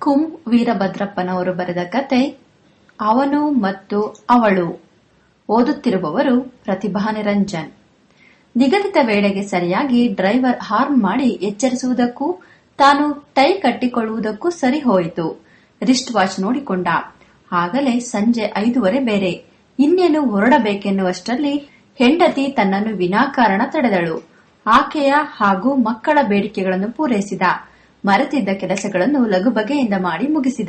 ಕುಂ ವೀರಭದ್ರಪ್ಪನವರು ಬರೆದ ಕತೆ, ಅವನು ಮತ್ತು ಅವಳು ಓದುತ್ತಿರುವವರು ಪ್ರತಿಭಾ ನಿರಂಜನ್. ನಿಗದಿತ ವೇಳೆಗೆ ಸರಿಯಾಗಿ ಡ್ರೈವರ್ ಹಾರ್ನ್ ಮಾಡಿ ಎಚ್ಚರಿಸುವುದಕ್ಕೂ, ತಾನು ಟೈ ಕಟ್ಟಿಕೊಳ್ಳುವುದಕ್ಕೂ ಸರಿ ಹೋಯಿತು. ರಿಸ್ಟ್ ವಾಚ್ ನೋಡಿಕೊಂಡ. ಆಗಲೇ ಸಂಜೆ ಐದುವರೆ ಬೇರೆ. ಇನ್ನೇನು ಹೊರಡಬೇಕೆನ್ನುವಷ್ಟರಲ್ಲಿ ಹೆಂಡತಿ ತನ್ನನ್ನು ವಿನಾಕಾರಣ ತಡೆದಳು. ಆಕೆಯ ಹಾಗೂ ಮಕ್ಕಳ ಬೇಡಿಕೆಗಳನ್ನು ಪೂರೈಸಿದ. ಮರೆತಿದ್ದ ಕೆಲಸಗಳನ್ನು ಲಘುಬಗೆಯಿಂದ ಮಾಡಿ ಮುಗಿಸಿದ.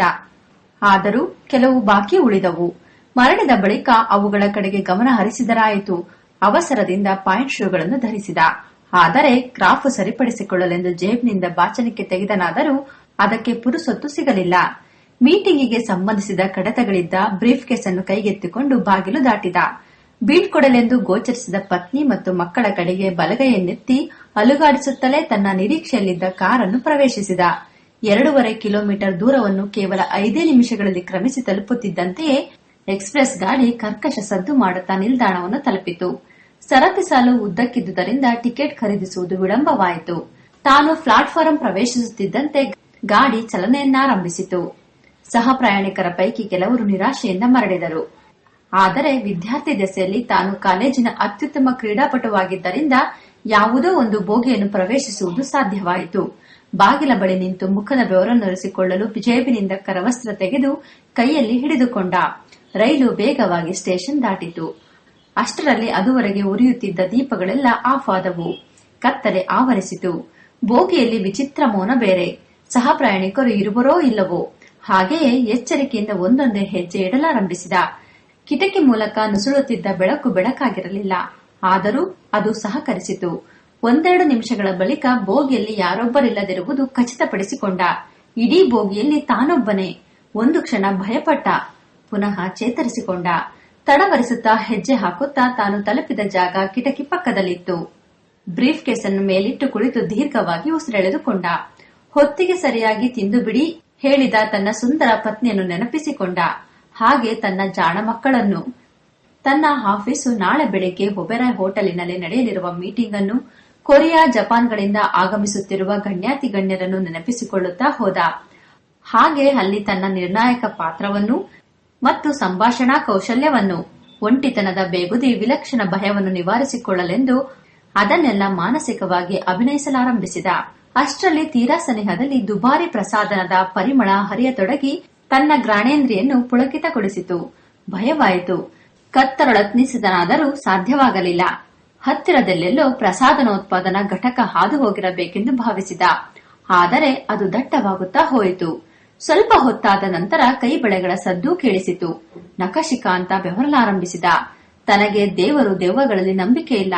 ಆದರೂ ಕೆಲವು ಬಾಕಿ ಉಳಿದವು. ಮರಳಿದ ಬಳಿಕ ಅವುಗಳ ಕಡೆಗೆ ಗಮನ ಹರಿಸಿದರಾಯಿತು. ಅವಸರದಿಂದ ಪಾಯಿಂಟ್ ಶೂಗಳನ್ನು ಧರಿಸಿದ. ಆದರೆ ಕ್ರಾಫ್ ಸರಿಪಡಿಸಿಕೊಳ್ಳಲೆಂದು ಜೇಬ್ನಿಂದ ಬಾಚನಿಕೆ ತೆಗೆದನಾದರೂ ಅದಕ್ಕೆ ಪುರುಸೊತ್ತು ಸಿಗಲಿಲ್ಲ. ಮೀಟಿಂಗಿಗೆ ಸಂಬಂಧಿಸಿದ ಕಡತಗಳಿದ್ದ ಬ್ರೀಫ್ ಕೇಸ್ ಅನ್ನು ಕೈಗೆತ್ತಿಕೊಂಡು ಬಾಗಿಲು ದಾಟಿದ. ಬೀಳ್ಕೊಡಲೆಂದು ಗೋಚರಿಸಿದ ಪತ್ನಿ ಮತ್ತು ಮಕ್ಕಳ ಕಡೆಗೆ ಬಲಗೈಯನ್ನೆತ್ತಿ ಅಲುಗಾಡಿಸುತ್ತಲೇ ತನ್ನ ನಿರೀಕ್ಷೆಯಲ್ಲಿದ್ದ ಕಾರನ್ನು ಪ್ರವೇಶಿಸಿದ. ಎರಡೂವರೆ ಕಿಲೋಮೀಟರ್ ದೂರವನ್ನು ಕೇವಲ ಐದೇ ನಿಮಿಷಗಳಲ್ಲಿ ಕ್ರಮಿಸಿ ತಲುಪುತ್ತಿದ್ದಂತೆಯೇ ಎಕ್ಸ್ಪ್ರೆಸ್ ಗಾಡಿ ಕರ್ಕಶ ಸದ್ದು ಮಾಡುತ್ತಾ ನಿಲ್ದಾಣವನ್ನು ತಲುಪಿತು. ಸರತಿ ಸಾಲು ಉದ್ದಕ್ಕಿದ್ದುದರಿಂದ ಟಿಕೆಟ್ ಖರೀದಿಸುವುದು ವಿಳಂಬವಾಯಿತು. ತಾನು ಪ್ಲಾಟ್ಫಾರಂ ಪ್ರವೇಶಿಸುತ್ತಿದ್ದಂತೆ ಗಾಡಿ ಚಲನೆಯನ್ನಾರಂಭಿಸಿತು. ಸಹ ಪ್ರಯಾಣಿಕರ ಪೈಕಿ ಕೆಲವರು ನಿರಾಶೆಯಿಂದ ಮರಳಿದರು. ಆದರೆ ವಿದ್ಯಾರ್ಥಿ ದೆಸೆಯಲ್ಲಿ ತಾನು ಕಾಲೇಜಿನ ಅತ್ಯುತ್ತಮ ಕ್ರೀಡಾಪಟುವಾಗಿದ್ದರಿಂದ ಯಾವುದೋ ಒಂದು ಬೋಗಿಯನ್ನು ಪ್ರವೇಶಿಸುವುದು ಸಾಧ್ಯವಾಯಿತು. ಬಾಗಿಲ ಬಳಿ ನಿಂತು ಮುಖದ ಬೆವರನ್ನೊರೆಸಿಕೊಳ್ಳಲು ಜೇಬಿನಿಂದ ಕರವಸ್ತ್ರ ತೆಗೆದು ಕೈಯಲ್ಲಿ ಹಿಡಿದುಕೊಂಡ. ರೈಲು ವೇಗವಾಗಿ ಸ್ಟೇಷನ್ ದಾಟಿತು. ಅಷ್ಟರಲ್ಲಿ ಅದುವರೆಗೆ ಉರಿಯುತ್ತಿದ್ದ ದೀಪಗಳೆಲ್ಲ ಆಫ್ ಆದವು ಕತ್ತಲೆ ಆವರಿಸಿತು. ಬೋಗಿಯಲ್ಲಿ ವಿಚಿತ್ರ ಮೌನ ಬೇರೆ. ಸಹ ಪ್ರಯಾಣಿಕರು ಇರುವರೋ ಇಲ್ಲವೋ ಹಾಗೆಯೇ ಎಚ್ಚರಿಕೆಯಿಂದ ಒಂದೊಂದೇ ಹೆಜ್ಜೆ ಇಡಲಾರಂಭಿಸಿದ. ಕಿಟಕಿ ಮೂಲಕ ನುಸುಳುತ್ತಿದ್ದ ಬೆಳಕು ಬೆಳಕಾಗಿರಲಿಲ್ಲ. ಆದರೂ ಅದು ಸಹಕರಿಸಿತು. ಒಂದೆರಡು ನಿಮಿಷಗಳ ಬಳಿಕ ಬೋಗಿಯಲ್ಲಿ ಯಾರೊಬ್ಬರಿಲ್ಲದಿರುವುದು ಖಚಿತಪಡಿಸಿಕೊಂಡ. ಇಡೀ ಬೋಗಿಯಲ್ಲಿ ತಾನೊಬ್ಬನೇ. ಒಂದು ಕ್ಷಣ ಭಯಪಟ್ಟ. ಪುನಃ ಚೇತರಿಸಿಕೊಂಡ. ತಡವರಿಸುತ್ತಾ ಹೆಜ್ಜೆ ಹಾಕುತ್ತಾ ತಾನು ತಲುಪಿದ ಜಾಗ ಕಿಟಕಿ ಪಕ್ಕದಲ್ಲಿತ್ತು. ಬ್ರೀಫ್ ಕೇಸನ್ನು ಮೇಲಿಟ್ಟು ಕುಳಿತು ದೀರ್ಘವಾಗಿ ಉಸಿರೆಳೆದುಕೊಂಡ. ಹೊತ್ತಿಗೆ ಸರಿಯಾಗಿ ತಿಂದು ಬಿಡಿ, ಹೇಳಿದ ತನ್ನ ಸುಂದರ ಪತ್ನಿಯನ್ನು ನೆನಪಿಸಿಕೊಂಡ. ಹಾಗೆ ತನ್ನ ಜಾಣ ಮಕ್ಕಳನ್ನು, ತನ್ನ ಆಫೀಸು ನಾಳೆ ಬೆಳಗ್ಗೆ ಒಬೆರಾಯ್ ಹೋಟೆಲಿನಲ್ಲಿ ನಡೆಯಲಿರುವ ಮೀಟಿಂಗ್ ಅನ್ನು ಕೊರಿಯಾ ಜಪಾನ್ಗಳಿಂದ ಆಗಮಿಸುತ್ತಿರುವ ಗಣ್ಯಾತಿ ಗಣ್ಯರನ್ನು ನೆನಪಿಸಿಕೊಳ್ಳುತ್ತಾ ಹೋದ. ಹಾಗೆ ಅಲ್ಲಿ ತನ್ನ ನಿರ್ಣಾಯಕ ಪಾತ್ರವನ್ನು ಮತ್ತು ಸಂಭಾಷಣಾ ಕೌಶಲ್ಯವನ್ನು, ಒಂಟಿತನದ ಬೇಗುದಿ ವಿಲಕ್ಷಣ ಭಯವನ್ನು ನಿವಾರಿಸಿಕೊಳ್ಳಲೆಂದು ಅದನ್ನೆಲ್ಲ ಮಾನಸಿಕವಾಗಿ ಅಭಿನಯಿಸಲಾರಂಭಿಸಿದ. ಅಷ್ಟರಲ್ಲಿ ತೀರಾ ಸನಿಹದಲ್ಲಿ ದುಬಾರಿ ಪ್ರಸಾದನದ ಪರಿಮಳ ಹರಿಯತೊಡಗಿ ತನ್ನ ಗ್ರಾಣೇಂದ್ರಿಯನ್ನು ಪುಳಕಿತಗೊಳಿಸಿತು. ಭಯವಾಯಿತು. ಕತ್ತರೊಳತ್ನಿಸಿದನಾದರೂ ಸಾಧ್ಯವಾಗಲಿಲ್ಲ. ಹತ್ತಿರದಲ್ಲೆಲ್ಲೋ ಪ್ರಸಾದನೋತ್ಪಾದನಾ ಘಟಕ ಹಾದು ಹೋಗಿರಬೇಕೆಂದು ಭಾವಿಸಿದ. ಆದರೆ ಅದು ದಟ್ಟವಾಗುತ್ತಾ ಹೋಯಿತು. ಸ್ವಲ್ಪ ಹೊತ್ತಾದ ನಂತರ ಕೈ ಬಳೆಗಳ ಸದ್ದು ಕೇಳಿಸಿತು. ನಕಶಿಕಾಂತ ಬೆವರಲಾರಂಭಿಸಿದ. ತನಗೆ ದೇವರು ದೆವ್ವಗಳಲ್ಲಿ ನಂಬಿಕೆ ಇಲ್ಲ.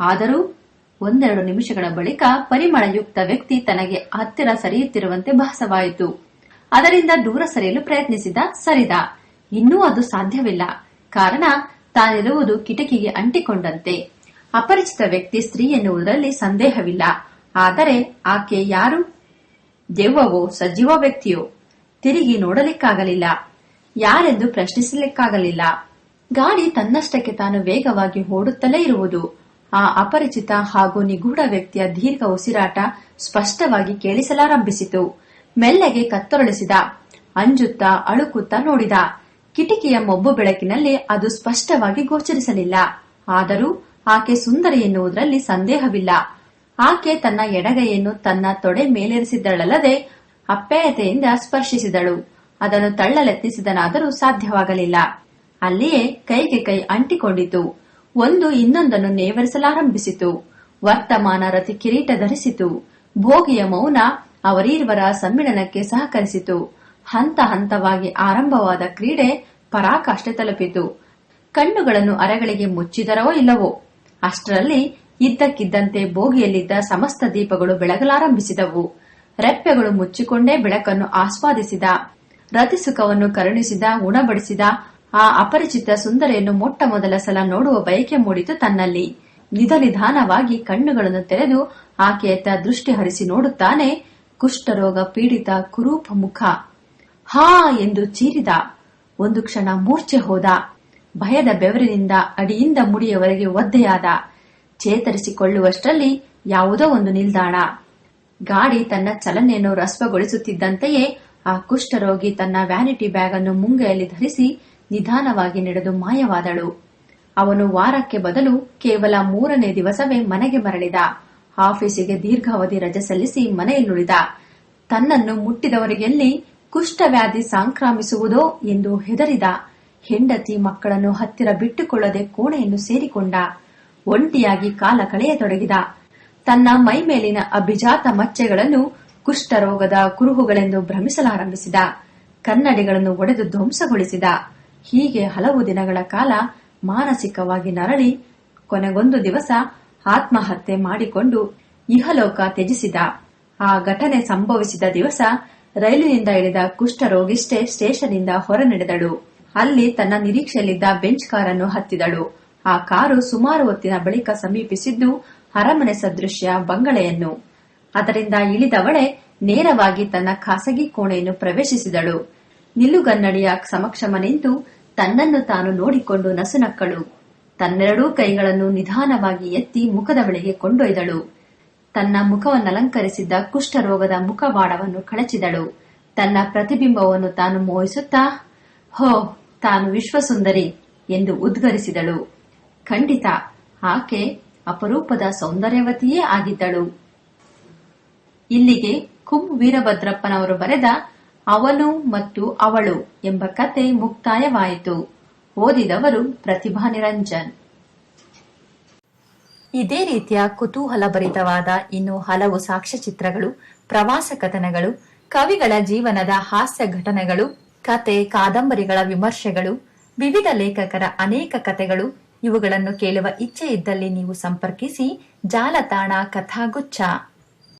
ಆದರೂ ಒಂದೆರಡು ನಿಮಿಷಗಳ ಬಳಿಕ ಪರಿಮಳಯುಕ್ತ ವ್ಯಕ್ತಿ ತನಗೆ ಹತ್ತಿರ ಸರಿಯುತ್ತಿರುವಂತೆ ಭಾಸವಾಯಿತು. ಅದರಿಂದ ದೂರ ಸರಿಯಲು ಪ್ರಯತ್ನಿಸಿದ ಸರಿದ. ಇನ್ನೂ ಅದು ಸಾಧ್ಯವಿಲ್ಲ. ಕಾರಣ ತಾನಿರುವುದು ಕಿಟಕಿಗೆ ಅಂಟಿಕೊಂಡಂತೆ. ಅಪರಿಚಿತ ವ್ಯಕ್ತಿ ಸ್ತ್ರೀ ಎನ್ನುವುದರಲ್ಲಿ ಸಂದೇಹವಿಲ್ಲ. ಆದರೆ ಆಕೆ ಯಾರು? ದೆವ್ವವೋ, ಸಜೀವ ವ್ಯಕ್ತಿಯೋ? ತಿರುಗಿ ನೋಡಲಿಕ್ಕಾಗಲಿಲ್ಲ. ಯಾರೆಂದು ಪ್ರಶ್ನಿಸಲಿಕ್ಕಾಗಲಿಲ್ಲ. ಗಾಡಿ ತನ್ನಷ್ಟಕ್ಕೆ ತಾನು ವೇಗವಾಗಿ ಓಡುತ್ತಲೇ ಇರುವುದು. ಆ ಅಪರಿಚಿತ ಹಾಗೂ ನಿಗೂಢ ವ್ಯಕ್ತಿಯ ದೀರ್ಘ ಉಸಿರಾಟ ಸ್ಪಷ್ಟವಾಗಿ ಕೇಳಿಸಲಾರಂಭಿಸಿತು. ಮೆಲ್ಲಗೆ ಕತ್ತರಳಿಸಿದ, ಅಂಜುತ್ತಾ, ಅಳುಕುತ್ತಾ ನೋಡಿದ. ಕಿಟಕಿಯ ಮೊಬ್ಬು ಬೆಳಕಿನಲ್ಲಿ ಅದು ಸ್ಪಷ್ಟವಾಗಿ ಗೋಚರಿಸಲಿಲ್ಲ. ಆದರೂ ಆಕೆ ಸುಂದರಿ ಎನ್ನುವುದರಲ್ಲಿ ಸಂದೇಹವಿಲ್ಲ. ಆಕೆ ತನ್ನ ಎಡಗೈಯನ್ನು ತನ್ನ ತೊಡೆ ಮೇಲೇರಿಸಿದ್ದಳಲ್ಲದೆ ಅಪ್ಯಾಯತೆಯಿಂದ ಸ್ಪರ್ಶಿಸಿದಳು. ಅದನ್ನು ತಳ್ಳಲೆತ್ನಿಸಿದನಾದರೂ ಸಾಧ್ಯವಾಗಲಿಲ್ಲ. ಅಲ್ಲಿಯೇ ಕೈಗೆ ಕೈ ಅಂಟಿಕೊಂಡಿತು. ಒಂದು ಇನ್ನೊಂದನ್ನು ನೇವರಿಸಲಾರಂಭಿಸಿತು. ವರ್ತಮಾನ ರತಿ ಕಿರೀಟ ಧರಿಸಿತು. ಭೋಗಿಯ ಮೌನ ಅವರೀರ್ವರ ಸಮ್ಮಿಳನಕ್ಕೆ ಸಹಕರಿಸಿತು. ಹಂತ ಹಂತವಾಗಿ ಆರಂಭವಾದ ಕ್ರೀಡೆ ಪರಾಕಾಷ್ಠೆ ತಲುಪಿತು. ಕಣ್ಣುಗಳನ್ನು ಅರೆಗಳಿಗೆ ಮುಚ್ಚಿದರೋ ಇಲ್ಲವೋ? ಅಷ್ಟರಲ್ಲಿ ಇದ್ದಕ್ಕಿದ್ದಂತೆ ಬೋಗಿಯಲ್ಲಿದ್ದ ಸಮಸ್ತ ದೀಪಗಳು ಬೆಳಗಲಾರಂಭಿಸಿದವು. ರೆಪ್ಪೆಗಳು ಮುಚ್ಚಿಕೊಂಡೇ ಬೆಳಕನ್ನು ಆಸ್ವಾದಿಸಿದ. ರತಿಸುಖವನ್ನು ಕರುಣಿಸಿದ, ಉಣಬಡಿಸಿದ, ಆ ಅಪರಿಚಿತ ಸುಂದರಿಯನ್ನು ಮೊಟ್ಟ ಮೊದಲ ಸಲ ನೋಡುವ ಬಯಕೆ ಮೂಡಿತು ತನ್ನಲ್ಲಿ. ನಿಧ ನಿಧಾನವಾಗಿ ಕಣ್ಣುಗಳನ್ನು ತೆರೆದು ಆಕೆಯತ್ತ ದೃಷ್ಟಿ ಹರಿಸಿ ನೋಡುತ್ತಾನೆ ಕುಷ್ಠರೋಗ ಪೀಡಿತ ಕುರೂಪ ಮುಖ. ಹಾ ಎಂದು ಚೀರಿದ. ಒಂದು ಕ್ಷಣ ಮೂರ್ಛೆ ಹೋದ. ಭಯದ ಬೆವರಿನಿಂದ ಅಡಿಯಿಂದ ಮುಡಿಯವರೆಗೆ ಒದ್ದೆಯಾದ. ಚೇತರಿಸಿಕೊಳ್ಳುವಷ್ಟರಲ್ಲಿ ಯಾವುದೋ ಒಂದು ನಿಲ್ದಾಣ. ಗಾಡಿ ತನ್ನ ಚಲನೆಯನ್ನು ರಸ್ವಗೊಳಿಸುತ್ತಿದ್ದಂತೆಯೇ ಆ ಕುಷ್ಠರೋಗಿ ತನ್ನ ವ್ಯಾನಿಟಿ ಬ್ಯಾಗ್ ಅನ್ನು ಮುಂಗೈಯಲ್ಲಿ ಧರಿಸಿ ನಿಧಾನವಾಗಿ ನಡೆದು ಮಾಯವಾದಳು. ಅವನು ವಾರಕ್ಕೆ ಬದಲು ಕೇವಲ ಮೂರನೇ ದಿವಸವೇ ಮನೆಗೆ ಮರಳಿದ. ಆಫೀಸಿಗೆ ದೀರ್ಘಾವಧಿ ರಜೆ ಸಲ್ಲಿಸಿ ಮನೆಯಲ್ಲುಳಿದ. ತನ್ನನ್ನು ಮುಟ್ಟಿದವರಿಗೆಲ್ಲಿ ಕುಷ್ಠವ್ಯಾಧಿ ಸಾಂಕ್ರಾಮಿಸುವುದೋ ಎಂದು ಹೆದರಿದ. ಹೆಂಡತಿ ಮಕ್ಕಳನ್ನು ಹತ್ತಿರ ಬಿಟ್ಟುಕೊಳ್ಳದೆ ಕೋಣೆಯನ್ನು ಸೇರಿಕೊಂಡ. ಒಂಟಿಯಾಗಿ ಕಾಲ ಕಳೆಯತೊಡಗಿದ. ತನ್ನ ಮೈ ಮೇಲಿನ ಅಭಿಜಾತ ಮಚ್ಚೆಗಳನ್ನು ಕುಷ್ಠರೋಗದ ಕುರುಹುಗಳೆಂದು ಭ್ರಮಿಸಲಾರಂಭಿಸಿದ. ಕನ್ನಡಿಗಳನ್ನು ಒಡೆದು ಧ್ವಂಸಗೊಳಿಸಿದ. ಹೀಗೆ ಹಲವು ದಿನಗಳ ಕಾಲ ಮಾನಸಿಕವಾಗಿ ನರಳಿ ಕೊನೆಗೊಂದು ದಿವಸ ಆತ್ಮಹತ್ಯೆ ಮಾಡಿಕೊಂಡು ಇಹಲೋಕ ತ್ಯಜಿಸಿದ. ಆ ಘಟನೆ ಸಂಭವಿಸಿದ ದಿವಸ ರೈಲಿನಿಂದ ಇಳಿದ ಕುಷ್ಠರೋಗಿಷ್ಟೇ ಸ್ಟೇಷನ್ನಿಂದ ಹೊರ ನಡೆದಳು ಅಲ್ಲಿ ತನ್ನ ನಿರೀಕ್ಷೆಯಲ್ಲಿದ್ದ ಬೆಂಚ್ ಕಾರನ್ನು ಹತ್ತಿದಳು. ಆ ಕಾರು ಸುಮಾರು ಹೊತ್ತಿನ ಬಳಿಕ ಸಮೀಪಿಸಿದ್ದು ಅರಮನೆ ಸದೃಶ್ಯ ಬಂಗಳೆಯನ್ನು. ಅದರಿಂದ ಇಳಿದವಳೆ ನೇರವಾಗಿ ತನ್ನ ಖಾಸಗಿ ಕೋಣೆಯನ್ನು ಪ್ರವೇಶಿಸಿದಳು. ನಿಲುಗನ್ನಡಿಯ ಸಮಕ್ಷಮ ನಿಂತು ತನ್ನನ್ನು ತಾನು ನೋಡಿಕೊಂಡು ನಸುನಕ್ಕಳು. ತನ್ನೆರಡೂ ಕೈಗಳನ್ನು ನಿಧಾನವಾಗಿ ಎತ್ತಿ ಮುಖದ ಬಳಿಗೆ ಕೊಂಡೊಯ್ದಳು. ತನ್ನ ಮುಖವನ್ನಲಂಕರಿಸಿದ್ದ ಕುಷ್ಠರೋಗದ ಮುಖವಾಡವನ್ನು ಕಳಚಿದಳು. ತನ್ನ ಪ್ರತಿಬಿಂಬವನ್ನು ತಾನು ಮೋಹಿಸುತ್ತಾ, ಹೋ, ತಾನು ವಿಶ್ವಸುಂದರಿ ಎಂದು ಉದ್ಗರಿಸಿದಳು. ಖಂಡಿತ, ಆಕೆ ಅಪರೂಪದ ಸೌಂದರ್ಯವತಿಯೇ ಆಗಿದ್ದಳು. ಇಲ್ಲಿಗೆ ಕುಂ ವೀರಭದ್ರಪ್ಪನವರು ಬರೆದ ಅವನು ಮತ್ತು ಅವಳು ಎಂಬ ಕತೆ ಮುಕ್ತಾಯವಾಯಿತು. ಓದಿದವರು ಪ್ರತಿಭಾ ನಿರಂಜನ್. ಇದೇ ರೀತಿಯ ಕುತೂಹಲಭರಿತವಾದ ಇನ್ನು ಹಲವು ಸಾಕ್ಷ್ಯಚಿತ್ರಗಳು ಪ್ರವಾಸ ಕಥನಗಳು, ಕವಿಗಳ ಜೀವನದ ಹಾಸ್ಯ ಘಟನೆಗಳು, ಕತೆ, ಕಾದಂಬರಿಗಳ ವಿಮರ್ಶೆಗಳು, ವಿವಿಧ ಲೇಖಕರ ಅನೇಕ ಕಥೆಗಳು, ಇವುಗಳನ್ನು ಕೇಳುವ ಇಚ್ಛೆ ಇದ್ದಲ್ಲಿ ನೀವು ಸಂಪರ್ಕಿಸಿ ಜಾಲತಾಣ ಕಥಾಗುಚ್ಛ.